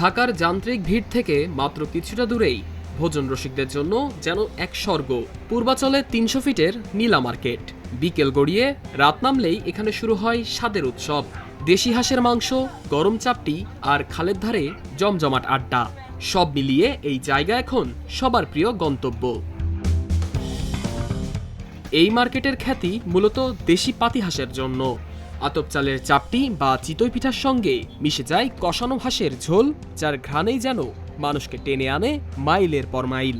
ঢাকার যান্ত্রিক ভিড় থেকে মাত্র কিছুটা দূরেই ভোজন রসিকদের জন্য যেন এক স্বর্গ। পূর্বাচলে তিনশো ফিটের নীলা মার্কেট। বিকেল গড়িয়ে রাত নামলেই এখানে শুরু হয় স্বাদের উৎসব। দেশি হাঁসের মাংস, গরম চাপটি আর খালের ধারে জমজমাট আড্ডা। সব মিলিয়ে এই জায়গা এখন সবার প্রিয় গন্তব্য। এই মার্কেটের খ্যাতি মূলত দেশি পাতিহাঁসের জন্য। আতপ চালের চাপটি বা চিতই পিঠার সঙ্গে মিশে যায় কষানো হাঁসের ঝোল, যার ঘ্রাণেই যেন মানুষকে টেনে আনে মাইলের পর মাইল।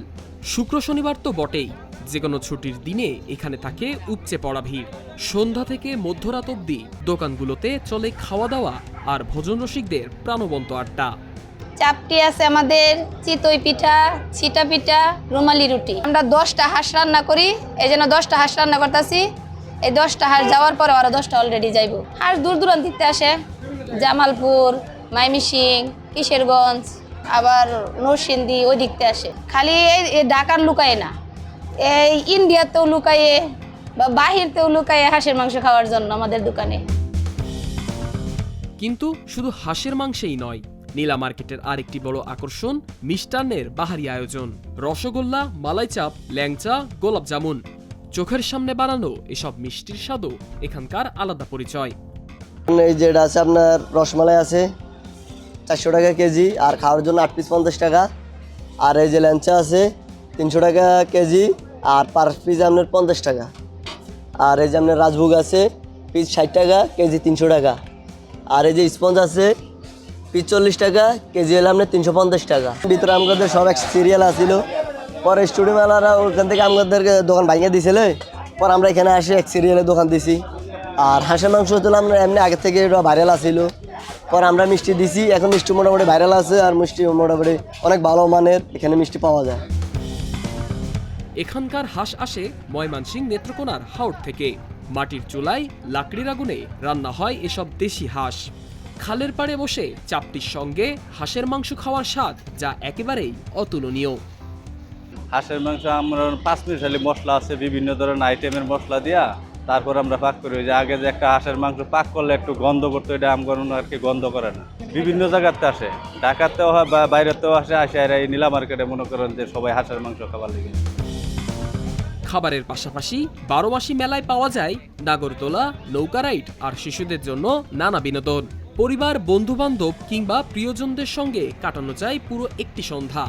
শুক্র শনিবার তো বটেই যে কোনো ছুটির দিনে এখানে থাকে উপচে পড়া ভিড়। সন্ধ্যা থেকে মধ্যরাত অবধি দোকানগুলোতে চলে খাওয়া দাওয়া আর ভোজন রসিকদের প্রাণবন্ত আড্ডা। চাপটি আছে আমাদের চিতই পিঠা, ছিটা পিঠা, রুমালি রুটি। আমরা দশটা হাঁস রান্না করি, এই জন্য দশটা হাঁস রান্না করতেছি। এই দশটা হাঁস যাওয়ার পরে আরও দশটা অলরেডি যাইব। হাঁস দূর দূরান্ত দিতে আসে, জামালপুর মাইমিসিং কিশোরগঞ্জ, আবার নরসিংদী ওই দিকতে আসে। খালি এই ঢাকার লুকায় না, এই ইন্ডিয়াতেও লুকায়ে, বা বাহিরতেও লুকায়ে হাঁসের মাংস খাওয়ার জন্য আমাদের দোকানে। কিন্তু শুধু হাঁসের মাংসেই নয়, নীলা মার্কেটের আরেকটি বড় আকর্ষণ মিষ্টান্নের বাহারি আয়োজন। রসগোল্লা, মালাইচাপ, ল্যাংচা গোলাপ জামুন চোখের সামনে বানানো এসব মিষ্টির স্বাদও এখানকার আলাদা পরিচয়। এই যেটা আছে আপনার রসমালাই আছে, চারশো টাকা কেজি, আর খাওয়ার জন্য আট পিস পঞ্চাশ টাকা। আর এই যে ল্যাংচা আছে, তিনশো টাকা কেজি, আর পার পিস আপনার পঞ্চাশ টাকা। আর এই যে আপনার রাজভোগ আছে পিস ষাট টাকা, কেজি তিনশো টাকা। আর এই যে স্পঞ্জ আছে পিস চল্লিশ টাকা, কেজি হলে আপনার তিনশো পঞ্চাশ টাকা। ভিতরে আমাদের সব এক সিরিয়াল আসিল পরে স্টুডিও মেলারা ওখান থেকে আমাদেরকে দোকান ভাঙিয়ে দিয়েছিল। পর আমরা এখানে আসে এক সিরিয়ালে দোকান দিছি। আর হাঁসের মাংস হচ্ছিল আমরা এমনি আগে থেকে এটা ভাইরাল আসিল পর আমরা মিষ্টি দিছি। এখন মিষ্টি মোটামুটি ভাইরাল আছে আর মিষ্টি মোটামুটি অনেক ভালো মানের এখানে মিষ্টি পাওয়া যায়। এখানকার হাঁস আসে ময়মানসিং নেত্রকোনার হাওড় থেকে। মাটির চুলায় লাকড়ির আগুনে রান্না হয় এসব দেশি হাঁস। খালের পাড়ে বসে চাপটির সঙ্গে হাঁসের মাংস খাওয়ার স্বাদ যা একেবারেই অতুলনীয়। হাঁসের মাংস আমরা পাঁচ মিশালি মশলা আছে, বিভিন্ন ধরনের আইটেমের মশলা দিয়া তারপর আমরা পাক করি। যে আগে যে একটা হাঁসের মাংস পাক করলে একটু গন্ধ করতো, এটা আমগর আর কি গন্ধ করে না। বিভিন্ন জায়গাতে আসে। ঢাকাতেও হয় বা বাইরেতেও আসে আসে আর এই নীলা মার্কেটে মনে করেন যে সবাই হাঁসের মাংস খাবার লেগে। খাবারের পাশাপাশি বারো মাসি মেলায় পাওয়া যায় নাগরদোলা নৌকা রাইড আর শিশুদের জন্য নানা বিনোদন। পরিবার বন্ধু বান্ধব কিংবা প্রিয়জনদের সঙ্গে কাটানো যায় পুরো একটি সন্ধ্যা।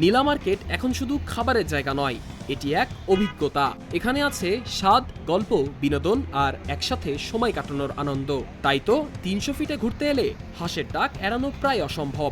নীলা মার্কেট এখন শুধু খাবারের জায়গা নয়, এটি এক অভিজ্ঞতা। এখানে আছে স্বাদ, গল্প, বিনোদন আর একসাথে সময় কাটানোর আনন্দ। তাই তো তিনশো ফিটে ঘুরতে এলে হাঁসের ডাক এড়ানো প্রায় অসম্ভব।